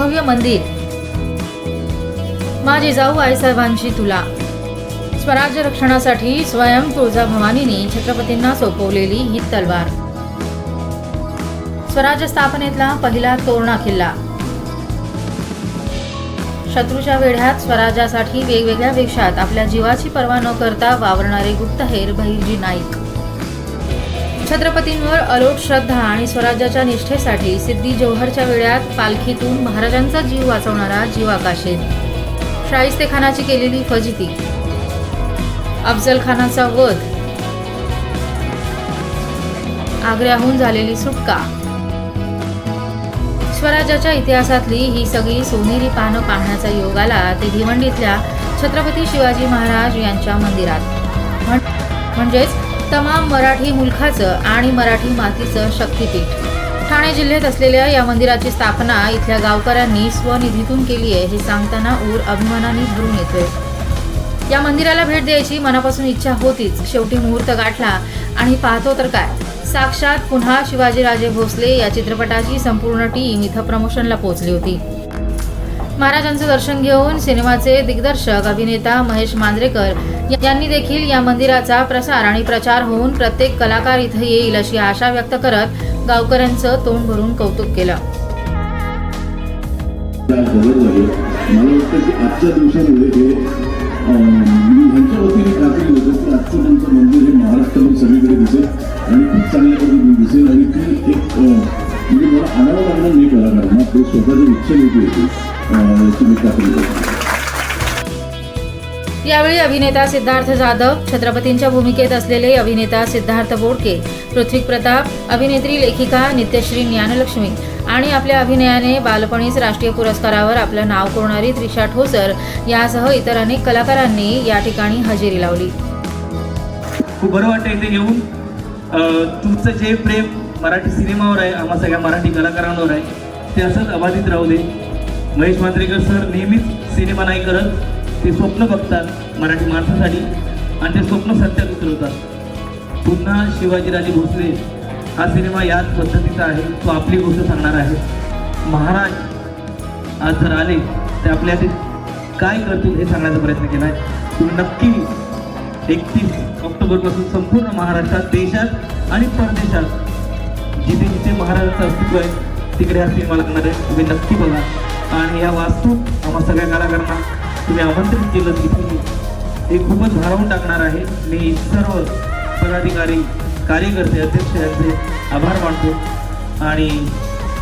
भव्य मंदिर. माझी जाऊ आईसाहेबांची तुला. स्वराज्य रक्षणासाठी स्वयं तुळजाभवानीने छत्रपतींना सोपवलेली ही तलवार. स्वराज्य स्थापनेतला पहिला तोरणा किल्ला. शत्रूच्या वेढ्यात स्वराज्यासाठी वेगवेगळ्या वेशात आपल्या जीवाची पर्वा न करता वावरणारे गुप्तहेर बहिर्जी नाईक. छत्रपतींवर अलोट श्रद्धा आणि स्वराज्याच्या निष्ठेसाठी सिद्धी जौहरच्या वेळात पालखीतून महाराजांचा जीव वाचवणारा जीवाकाशेत शाहिस्तेखानाची केलेली फजिती. अफजल खानाचा वध. आग्र्याहून झालेली सुटका. स्वराज्याच्या इतिहासातली ही सगळी सोनेरी पानं पाहण्याचा योग आला ते भिवंडीतल्या छत्रपती शिवाजी महाराज यांच्या मंदिरात. म्हणजेच तमाम मराठी मुलखाचं आणि मराठी मातीचं शक्तिपीठ. ठाणे जिल्ह्यात असलेल्या या मंदिराची स्थापना इथल्या गावकऱ्यांनी स्वनिधीतून केली आहे हे सांगताना ऊर अभिमानाने भरून येतोय. या मंदिराला भेट द्यायची मनापासून इच्छा होतीच. शेवटी मुहूर्त गाठला आणि पाहतो तर काय? साक्षात पुन्हा शिवाजीराजे भोसले या चित्रपटाची संपूर्ण टीम इथं प्रमोशनला पोहोचली होती. महाराजांचं दर्शन घेऊन सिनेमाचे दिग्दर्शक अभिनेता महेश मांजरेकर यांनी देखील या मंदिराचा प्रसार आणि प्रचार होऊन प्रत्येक कलाकार इथं येईल अशी आशा व्यक्त करत गावकऱ्यांचं तोंड भरून कौतुक केलं. मला वाटतं की आजच्या हे ह्यांच्या वतीने खात्री होतं की आजचं त्यांचं मंदिर हे सगळीकडे दिसेल आणि खूप चांगल्या पद्धतीने दिसेल आणि ती एक म्हणजे मला आणावं लागणार नाही कलाकारांना ते स्वतःच्या इच्छा ते येतील अं, खात्री करतो यावेळी अभिनेता सिद्धार्थ जाधव छत्रपतींच्या भूमिकेत असलेले अभिनेता सिद्धार्थ बोडके पृथ्वी प्रताप अभिनेत्री लेखिका नित्यश्री ज्ञानलक्ष्मी आणि आपल्या अभिनयाने बालपणीच राष्ट्रीय पुरस्कारावर आपलं नाव कोरणारी त्रिशा ठोसर यासह इतर अनेक कलाकारांनी या ठिकाणी हजेरी लावली. खूप बरं वाटतं इथे येऊन. तुमचं जे प्रेम मराठी सिनेमावर आहे आम्हा सगळ्या मराठी कलाकारांवर आहे ते असंच अबाधित राहू दे. महेश मांजरेकर सर नेहमीच सिनेमा नाही करत. ते स्वप्न बघतात मराठी माणसासाठी आणि ते स्वप्न सत्यात उतरवतात. पुन्हा शिवाजीराजे भोसले हा सिनेमा याच पद्धतीचा आहे. तो आपली गोष्ट सांगणार आहे. महाराज आज जर आले ते आपल्या ते काय करतील हे सांगण्याचा प्रयत्न केला आहे तुम्ही नक्की एकतीस ऑक्टोबरपासून संपूर्ण महाराष्ट्रात देशात आणि परदेशात जिथे जिथे महाराजांचं अस्तित्व आहे तिकडे हा सिनेमा लागणार आहे. तुम्ही नक्की बघा. आणि या वास्तू आम्हा सगळ्या कलाकारांना तुम्ही आमंत्रित केलं तिथे हे खूपच भारावून टाकणार आहे. मी सर्व पदाधिकारी कार्यकर्ते अध्यक्ष यांचे आभार मानतो आणि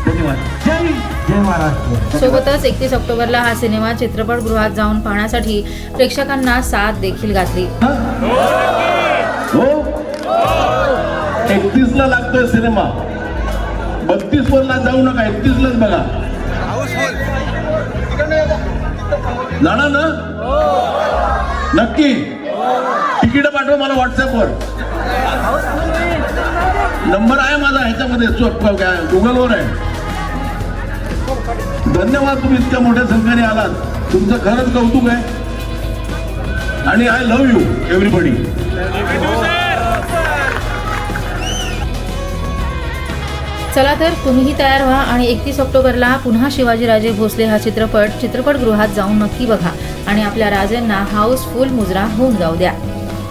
धन्यवाद. जय जय महाराष्ट्र. सोबतच एकतीस ऑक्टोबरला हा सिनेमा चित्रपटगृहात जाऊन पाहण्यासाठी प्रेक्षकांना साथ देखील घातली. हो? एकतीस ला लागतोय सिनेमा. बत्तीस वरला जाऊ नका एकतीस लाच बघा. जाणार ना? नक्की. तिकीट पाठवा मला व्हॉट्सअपवर. नंबर आहे माझा ह्याच्यामध्ये. गुगलवर आहे. धन्यवाद तुम्ही इतक्या मोठ्या संख्येने आलात. तुमचं खरंच कौतुक आहे. आणि आय लव्ह यू एव्हरीबडी चला तर तुम्हीही तयार व्हा आणि एकतीस ऑक्टोबरला पुन्हा शिवाजीराजे भोसले हा चित्रपट चित्रपटगृहात जाऊन नक्की बघा आणि आपल्या राजांना हाऊसफुल मुजरा होऊन जाऊ द्या.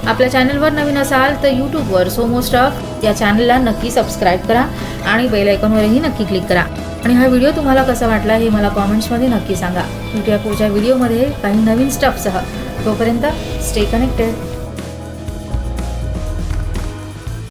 आपल्या चॅनलवर नवीन असाल तर यूट्यूबवर सोमो स्टॉक या चॅनलला नक्की सबस्क्राईब करा आणि बेल आयकॉनवरही नक्की क्लिक करा. आणि हा व्हिडिओ तुम्हाला कसा वाटला हे मला कॉमेंट्समध्ये नक्की सांगा. भेटूया पुढच्या व्हिडिओमध्ये काही नवीन स्टफसह. तोपर्यंत स्टे कनेक्टेड